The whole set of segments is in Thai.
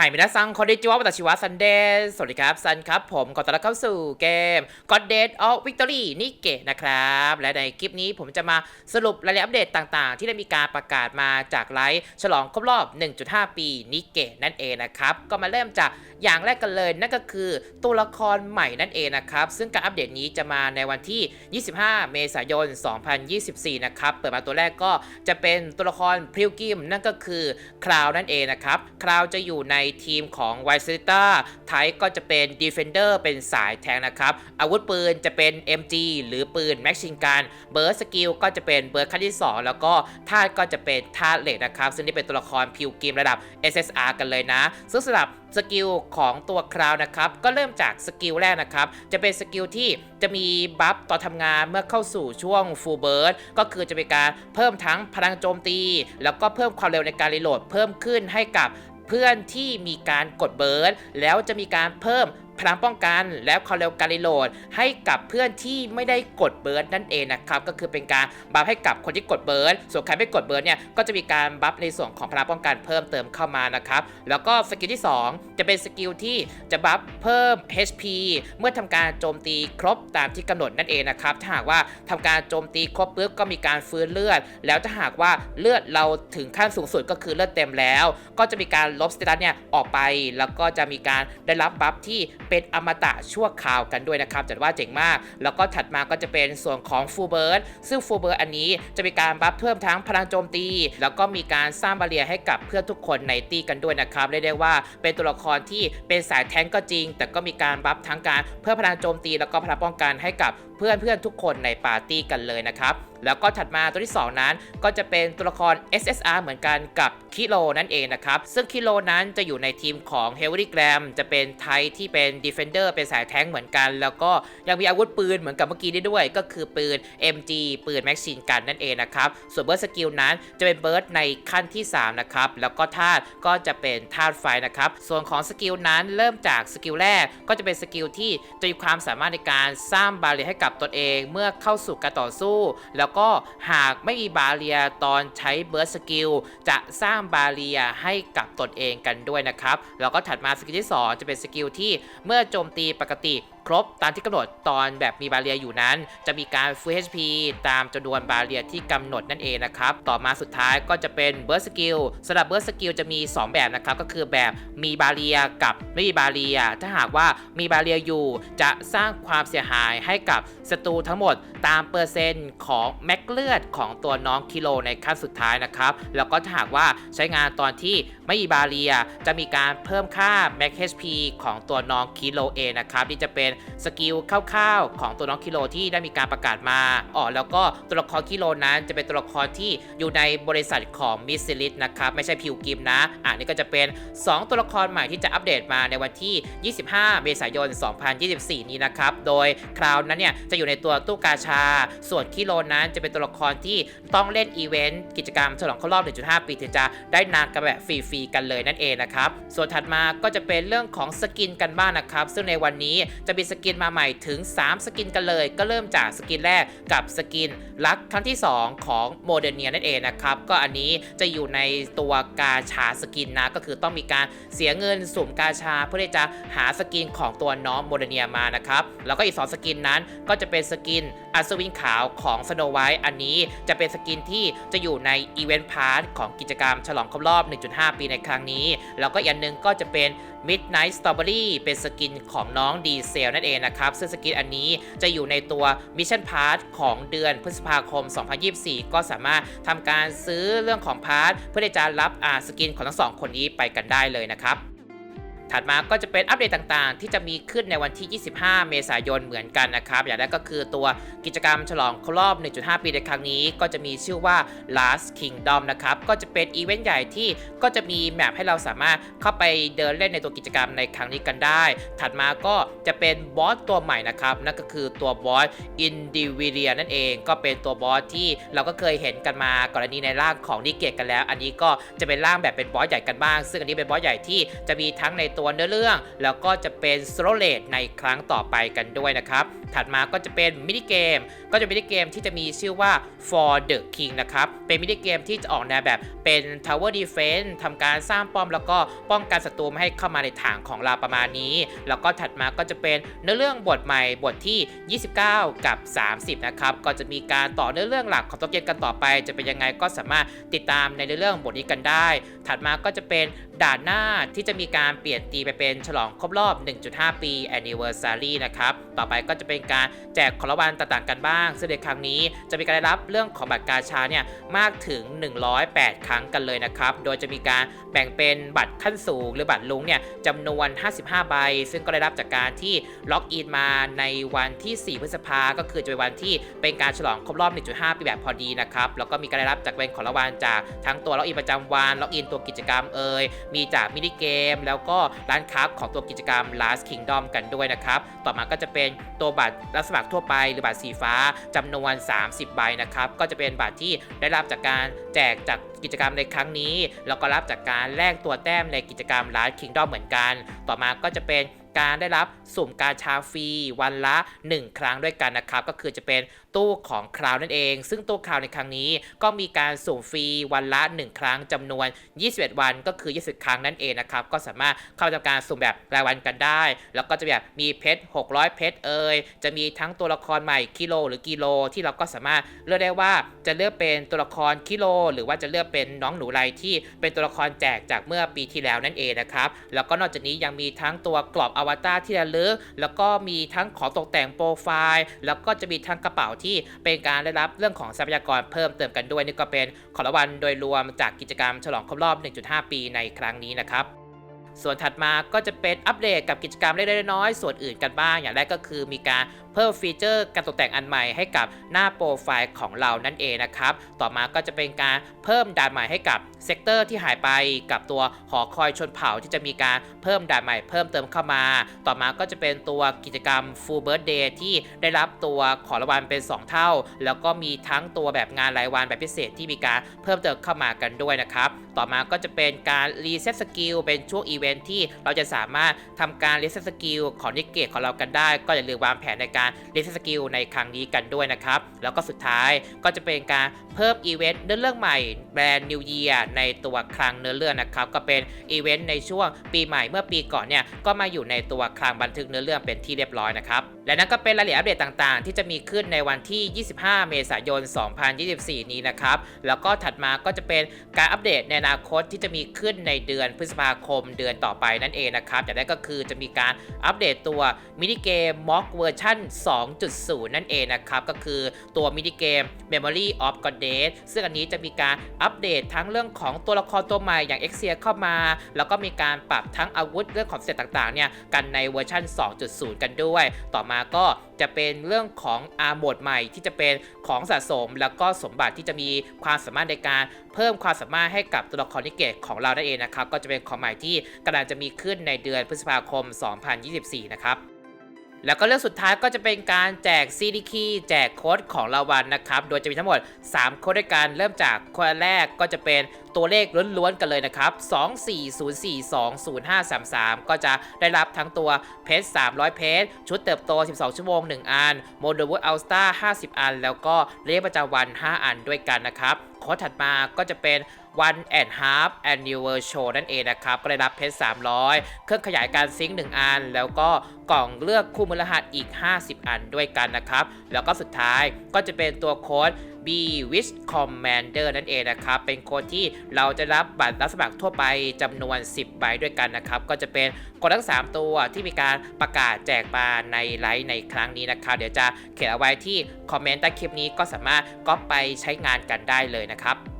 ไฮมินาซังคอนดิจิวะวัตชิวะซันเดย์สวัสดีครับ ซันครับ ผมขอต้อนรับเข้าสู่เกม God Dead of Victory นี่เกะนะครับ และในคลิปนี้ผมจะมาสรุปรายละเอียดอัปเดตต่างๆ ที่ได้มีการประกาศมาจากไลฟ์ฉลองครบรอบ 1.5 ปีนิเกะนั่นเองนะครับ ก็มาเริ่มจากอย่างแรกกันเลยนั่นก็คือตัวละครใหม่นั่นเองนะครับ ซึ่งการอัปเดตนี้จะมาในวันที่ 25 เมษายน 2024 นะครับ เปิดมาตัวแรกก็จะเป็นตัวละครพริวกิมนั่นก็คือคราวนั่นเองนะครับคราวจะอยู่ในทีมของไวซิต้าไทก็จะเป็นดีเฟนเดอร์เป็นสายแทงนะครับ อาวุธปืนจะเป็น MG หรือปืนแม็กชินกันเบิร์ดสกิลก็จะเป็นเบิร์ดขั้นที่ 2 แล้วก็ธาตุก็จะเป็นธาตุเหล็กนะครับ ซึ่งนี่เป็นตัวละครพิวกิมระดับ SSR กันเลยนะ ซึ่งสำหรับสกิลของตัวคราวนะครับ ก็เริ่มจากสกิลแรกนะครับ จะเป็นสกิลที่จะมีบัฟต่อทำงานเมื่อเข้าสู่ช่วงฟูลเบิร์ดก็คือจะเป็นการเพิ่มทั้งพลังโจมตี แล้วก็เพิ่มความเร็วในการรีโหลดเพิ่มขึ้นให้กับ เพื่อนที่มีการกดเบิร์นแล้วจะมีการเพิ่ม พลังป้องกันและความเร็วการรีโหลด ให้กับเพื่อนที่ไม่ได้กดเบิร์ดนั่นเองนะครับก็คือเป็นการบัฟให้กับคนที่กดเบิร์ดส่วนใครไม่กดเบิร์ดเนี่ยก็จะมีการบัฟในส่วนของพลังป้องกันเพิ่มเติมเข้ามานะครับแล้วก็สกิลที่ 2 จะเป็นสกิลที่จะบัฟเพิ่ม HP เมื่อทำการโจมตีครบตามที่กำหนดนั่นเองนะครับถ้าหากว่าทำการโจมตีครบปุ๊บก็มีการฟื้นเลือด แล้วถ้าหากว่าเลือดเราถึงขั้นสูงสุดก็คือเลือดเต็มแล้ว ก็จะมีการลบสเตตัสเนี่ยออกไป แล้วก็จะมีการได้รับบัฟที่เป็นอมตะชั่วคราวกันด้วยนะครับจัดว่าเจ๋งมาก แล้วก็ถัดมาก็จะเป็นส่วนของฟูเบิร์ดซึ่งฟูเบิร์ดอันนี้จะมีการบัฟเพิ่มทั้งพลังโจมตี แล้วก็มีการสร้างบาเรียให้กับเพื่อนทุกคนในตีกันด้วยนะครับเรียกได้ว่าเป็นตัวละครที่เป็นสายแทงก็จริง แต่ก็มีการบัฟทั้งการเพิ่มพลังโจมตี แล้วก็พลังป้องกันให้กับเพื่อนเพื่อนทุกคนในปาร์ตี้กันเลยนะครับแล้วก็ถัดมาตัวที่ 2 นั้น ก็จะเป็นตัวละคร SSR เหมือนกันกับคิโลนั่นเองนะครับ ซึ่งคิโลนั้นจะอยู่ในทีมของ h e a v y g r a m จะเป็นไทที่เป็น Defender เป็นสายแท้งเหมือนกัน แล้วก็ยังมีอาวุธปืนเหมือนกับเมื่อกี้ได้ด้วย ก็คือปืน MG ปืนแม็กซินกันนั่นเองนะครับ ส่วนเบิร์ดสกิลนั้นจะเป็นเบิร์ดในขั้นที่ 3 นะครับ แล้วก็ธาตุก็จะเป็นธาตุไฟนะครับ ส่วนของสกิลนั้นเริ่มจากสกิลแรกก็จะเป็นสกิลที่จะมีความสามารถในการสร้างบาเรียให้กับตนเอง เมื่อเข้าสู่การต่อสู้ แล้วล้วก็หากไม่มีบาเรียตอนใช้เบิร์ดสกิลจะสร้างบาเรียให้กับตนเองกันด้วยนะครับ แล้วก็ถัดมาสกิลที่ 2 จะเป็นสกิลที่เมื่อโจมตีปกติ ครบตามที่กำหนดตอนแบบมีบาเรียอยู่นั้น จะมีการฟู HP ตามจำนวนบาเรียที่กำหนดนั่นเองนะครับ ต่อมาสุดท้ายก็จะเป็นเบิร์สกิลสำหรับเบิร์สกิลจะมี 2 แบบนะครับ ก็คือแบบมีบาเรียกับไม่มีบาเรีย ถ้าหากว่ามีบาเรียอยู่ จะสร้างความเสียหายให้กับศัตรูทั้งหมดตามเปอร์เซ็นต์ของแม็กเลือดของตัวน้องคิโลในขั้นสุดท้ายนะครับ แล้วก็ถ้าหากว่าใช้งานตอนที่ไม่มีบาเรีย จะมีการเพิ่มค่าแม็ก HP ของตัวน้องคิโลเองนะครับ นี่จะเป็นสกิลคร่าวๆของตัวน้องคิโลที่ได้มีการประกาศมาอ๋อแล้วก็ตัวละครคิโลนั้นจะเป็นตัวละครที่อยู่ในบริษัทของมิสซิลิสนะครับไม่ใช่พิวกิมนะอะนี่ก็จะเป็น 2 ตัวละครใหม่ที่จะอัปเดตมาในวันที่ 25 เมษายน 2024 นี้นะครับ โดยคราวนั้นเนี่ยจะอยู่ในตัวตู้กาชา ส่วนคิโลนั้นจะเป็นตัวละครที่ต้องเล่นอีเวนต์กิจกรรมฉลองครบรอบ 1.5 ปีถึงจะได้นานกันแบบฟรีๆกันเลยนั่นเองนะครับ ส่วนถัดมาก็จะเป็นเรื่องของสกินกันบ้างนะครับ ซึ่งในวันนี้จะมีสกินมาใหม่ถึง 3 สกินกันเลย ก็เริ่มจากสกินแรกกับสกินลักครั้งที่ 2 ของโมเดเนียนั่นเองนะครับ ก็อันนี้จะอยู่ในตัวกาชาสกินนะ ก็คือต้องมีการเสียเงินสุ่มกาชาเพื่อที่จะหาสกินของตัวน้องโมเดเนียมานะครับ แล้วก็อีก 2 สกินนั้นก็จะเป็นสกินอัศวินขาวของสโนไวท์อันนี้จะเป็นสกินที่จะอยู่ในอีเวนต์พาร์ทของกิจกรรมฉลองครบรอบ 1.5 ปีในครั้งนี้ แล้วก็อีกอันนึงก็จะเป็น Midnight Strawberry เป็นสกินของน้องดีเซลนั่นเองนะครับ ซึ่งสกินอันนี้จะอยู่ในตัว Mission Pass ของเดือนพฤษภาคม 2024 ก็สามารถทำการซื้อเรื่องของพาร์ทเพื่อที่จะรับสกินของทั้งสองคนนี้ไปกันได้เลยนะครับ ถัดมาก็จะเป็นอัปเดตต่างๆ ที่จะมีขึ้นในวันที่ 25 เมษายนเหมือนกันนะครับ อย่างแรกก็คือตัวกิจกรรมฉลองครบรอบ 1.5 ปีในครั้งนี้ ก็จะมีชื่อว่า Last Kingdom นะครับ ก็จะเป็นอีเวนต์ใหญ่ที่ก็จะมีแมปให้เราสามารถเข้าไปเดินเล่นในตัวกิจกรรมในครั้งนี้กันได้ ถัดมาก็จะเป็นบอสตัวใหม่นะครับ นั่นก็คือตัวบอส Individual นั่นเอง ก็เป็นตัวบอสที่เราก็เคยเห็นกันมาก่อนอันนี้ในร่างของนิเกตกันแล้ว อันนี้ก็จะเป็นร่างแบบเป็นบอสใหญ่กันบ้าง ซึ่งอันนี้เป็นบอสใหญ่ที่จะมีทั้งในตัวเนื้อเรื่อง แล้วก็จะเป็นโซโลเลตในครั้งต่อไปกันด้วยนะครับถัดมาก็จะเป็นมินิเกม ก็จะเป็นมินิเกมที่จะมีชื่อว่า For the King นะครับ เป็นมินิเกมที่จะออกแนวแบบเป็น Tower Defense ทำการสร้างป้อมแล้วก็ป้องกันศัตรูไม่ให้เข้ามาในฐานของเราประมาณนี้ แล้วก็ถัดมาก็จะเป็นเนื้อเรื่องบทใหม่บทที่ 29 กับ 30 นะครับ ก็จะมีการต่อเนื้อเรื่องหลักของตัวเกมกันต่อไป จะเป็นยังไงก็สามารถติดตามในเนื้อเรื่องบทนี้กันได้ ถัดมาก็จะเป็นด่านหน้าที่จะมีการเปลี่ยนตีไปเป็นฉลองครบรอบ 1.5 ปี Anniversary นะครับ ต่อไปก็จะเป็นการแจกของรางวัลต่างๆกันบ้าง ซึ่งในครั้งนี้จะมีการได้รับเรื่องของบัตรกาชาเนี่ยมากถึง 108 ครั้งกันเลยนะครับ โดยจะมีการแบ่งเป็นบัตรขั้นสูง หรือบัตรลุงเนี่ยจำนวน 55 ใบ ซึ่งก็ได้รับจากการที่ล็อกอินมาในวันที่ 4 พฤษภาก็คือจะเป็นวันที่เป็นการฉลองครบรอบ 1.5 ปีแบบพอดีนะครับ แล้วก็มีการได้รับจากเป็นของรางวัลจากทั้งตัวล็อกอินประจำวัน ล็อกอินตัวกิจกรรมเอ่ย มีจากมินิเกม แล้วก็ร้านค้าของตัวกิจกรรม Last Kingdom กันด้วยนะครับ ต่อมาก็จะเป็นตัวบัตรรับสมัครทั่วไปหรือบัตรสีฟ้าจำนวน 30 ใบนะครับ ก็จะเป็นบัตรที่ได้รับจากการแจกจากกิจกรรมในครั้งนี้ แล้วก็รับจากการแลกตัวแต้มในกิจกรรมร้านคิงด็อกเหมือนกัน ต่อมาก็จะเป็น การได้รับสุ่มกาชาฟรีวันละ 1 ครั้งด้วยกันนะครับ ก็คือจะเป็นตู้ของคราวนั่นเอง ซึ่งตู้คราวในครั้งนี้ก็มีการสุ่มฟรีวันละ 1 ครั้งจำนวน 21 วันก็คือ 20 ครั้งนั่นเองนะครับ ก็สามารถเข้าทำการสุ่มแบบรายวันกันได้ แล้วก็จะแบบมีเพชร 600 เพชรเอ่ย จะมีทั้งตัวละครใหม่กิโลหรือกิโล ที่เราก็สามารถเลือกได้ว่าจะเลือกเป็นตัวละครกิโล หรือว่าจะเลือกเป็นน้องหนูไรที่เป็นตัวละครแจกจากเมื่อปีที่แล้วนั่นเองนะครับ แล้วก็นอกจากนี้ยังมีทั้งตัวกรอบอววตารที่ระลึกแล้วก็มีทั้งของตกแต่งโปรไฟล์ แล้วก็จะมีทั้งกระเป๋าที่เป็นการได้รับเรื่องของทรัพยากรเพิ่มเติมกันด้วยนี่ก็เป็นของรางวัลโดยรวมจากกิจกรรมฉลองครบรอบ 1.5 ปีในครั้งนี้นะครับส่วนถัดมาก็จะเป็นอัปเดตกับกิจกรรมเล็กๆน้อยๆส่วนอื่นกันบ้าง อย่างแรกก็คือมีการเพิ่มฟีเจอร์การตกแต่งอันใหม่ให้กับหน้าโปรไฟล์ของเรานั่นเองนะครับ ต่อมาก็จะเป็นการเพิ่มด่านใหม่ให้กับเซกเตอร์ที่หายไปกับตัวหอคอยชนเผ่าที่จะมีการเพิ่มด่านใหม่เพิ่มเติมเข้ามา ต่อมาก็จะเป็นตัวกิจกรรม Full Birthday ที่ได้รับตัวขอรางวัลเป็น 2 เท่า แล้วก็มีทั้งตัวแบบงานรายวันแบบพิเศษที่มีการเพิ่มเติมเข้ามากันด้วยนะครับ ต่อมาก็จะเป็นการรีเซ็ตสกิลเป็นช่วงอีเวนท์ที่เราจะสามารถทำการรีเซ็ตสกิลของนิเกตของเรากันได้ ก็อย่าลืมวางแผนในการรีเซ็ตสกิลในครั้งนี้กันด้วยนะครับ แล้วก็สุดท้ายก็จะเป็นการ เพิ่มอีเวนต์เนื้อเรื่องใหม่แบรนด์นิวเยียในตัวคลังเนื้อเรื่องนะครับก็เป็นอีเวนต์ในช่วงปีใหม่เมื่อปีก่อนเนี่ยก็มาอยู่ในตัวคลังบันทึกเนื้อเรื่องเป็นที่เรียบร้อยนะครับและนั่นก็เป็นรายละเอียดอัปเดตต่างๆ ที่จะมีขึ้นในวันที่ 25 เมษายน 2024 นี้นะครับแล้วก็ถัดมาก็จะเป็นการอัปเดตในอนาคตที่จะมีขึ้นในเดือนพฤษภาคมเดือนต่อไปนั่นเองนะครับแต่นั่นก็คือจะมีการอัปเดตตัวมินิเกมม็อกเวอร์ชัน2.0 นั่นเองนะครับก็คือตัวมินิเกม Memory of Goddess ซึ่งอันนี้จะมีการอัปเดตทั้งเรื่องของตัวละครตัวใหม่อย่าง e x i a เซียเข้ามา แล้วก็มีการปรับทั้งอาวุธเรื่องของเซตต่างๆเนี่ยกันในเวอร์ชัน 2.0 กันด้วย ต่อมาก็จะเป็นเรื่องของอาโหมดใหม่ที่จะเป็นของสะสม แล้วก็สมบัติที่จะมีความสามารถในการเพิ่มความสามารถให้กับตัวละครนิเกตของเรานั่นเองนะครับก็จะเป็นของใหม่ที่กำลังจะมีขึ้นในเดือนพฤษภาคม 2024 นะครับ แล้วก็เรื่องสุดท้ายก็จะเป็นการแจกซีดีคีแจกโค้ดของรางวัลนะครับ โดยจะมีทั้งหมด 3 โค้ดด้วยกัน เริ่มจากโค้ดแรกก็จะเป็นตัวเลขล้วนๆกันเลยนะครับ 24042053ก็จะได้รับทั้งตัวเพชร300 เพชรชุดเติบโต 12 ชั่วโมง 1 อัน โมเดลวูดอัลสตา50 อัน แล้วก็เลขประจำวัน 5 อันด้วยกันนะครับ โค้ดถัดมาก็จะเป็น one and half annual show นั่นเองนะครับ ก็ได้รับเพชร 300 เครื่องขยายการซิงค์ 1 อัน แล้วก็กล่องเลือกคู่มือรหัสอีก 50 อันด้วยกันนะครับ แล้วก็สุดท้ายก็จะเป็นตัวโค้ด B Wish Commander นั่นเองนะครับ เป็นโค้ดที่เราจะรับบัตรรับสมัครทั่วไปจำนวน 10 ใบด้วยกันนะครับ ก็จะเป็นกดทั้ง 3 ตัวที่มีการประกาศแจกมาในไลฟ์ในครั้งนี้นะครับ เดี๋ยวจะเขียนเอาไว้ที่คอมเมนต์ใต้คลิปนี้ก็สามารถก๊อปไปใช้งานกันได้เลยนะครับ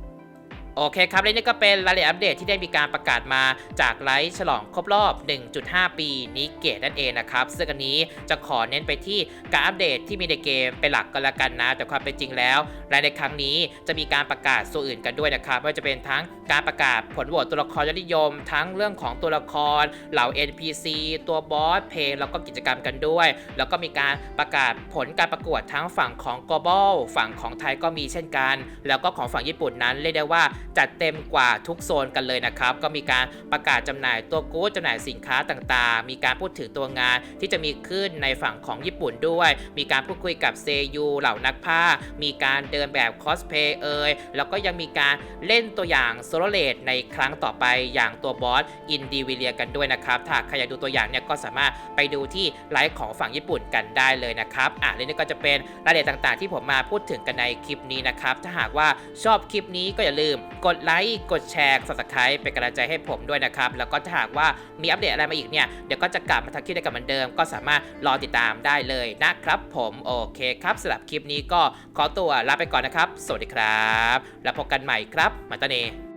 โอเคครับและนี่ก็เป็นรายละเอียดอัปเดตที่ได้มีการประกาศมาจากไลฟ์ฉลองครบรอบ 1.5 ปีนิเกตนั่นเองนะครับซึ่งอันนี้จะขอเน้นไปที่การอัปเดตที่มีในเกมเป็นหลักก็แล้วกันนะ แต่ความเป็นจริงแล้วรายในครั้งนี้จะมีการประกาศส่วนอื่นกันด้วยนะครับไม่ว่าจะเป็นทั้งการประกาศผลโหวตตัวละครยอดนิยม ทั้งเรื่องของตัวละครเหล่า NPC ตัวบอสเพลงแล้วก็กิจกรรมกันด้วย แล้วก็มีการประกาศผลการประกวดทั้งฝั่งของ global ฝั่งของไทยก็มีเช่นกัน แล้วก็ของฝั่งญี่ปุ่นนั้นเรียกได้ว่าจัดเต็มกว่าทุกโซนกันเลยนะครับ ก็มีการประกาศจำหน่ายตัวกู๊ดจำหน่ายสินค้าต่างๆ มีการพูดถึงตัวงานที่จะมีขึ้นในฝั่งของญี่ปุ่นด้วย มีการพูดคุยกับเซยูเหล่านักพากมีการเดินแบบคอสเพย์เอ่ยแล้วก็ยังมีการเล่นตัวอย่างโซโลเลตในครั้งต่อไปอย่างตัวบอสอินดีวิเลียกันด้วยนะครับ ถ้าใครอยากดูตัวอย่างเนี่ยก็สามารถไปดูที่ไลฟ์ของฝั่งญี่ปุ่นกันได้เลยนะครับอะและนี่ก็จะเป็นรายละเอียดต่างๆ ที่ผมมาพูดถึงกันในคลิปนี้นะครับ ถ้าหากว่าชอบคลิปนี้ก็อย่าลืมกดไลค์กดแชร์ subscribe เป็นกำลังใจให้ผมด้วยนะครับ แล้วก็ถ้าหากว่ามีอัปเดตอะไรมาอีกเนี่ย เดี๋ยวก็จะกลับมาทักทิ้งได้กับเหมือนเดิม ก็สามารถรอติดตามได้เลยนะครับผมโอเคครับสำหรับคลิปนี้ก็ขอตัวลาไปก่อนนะครับ สวัสดีครับ แล้วพบกันใหม่ครับมาตเน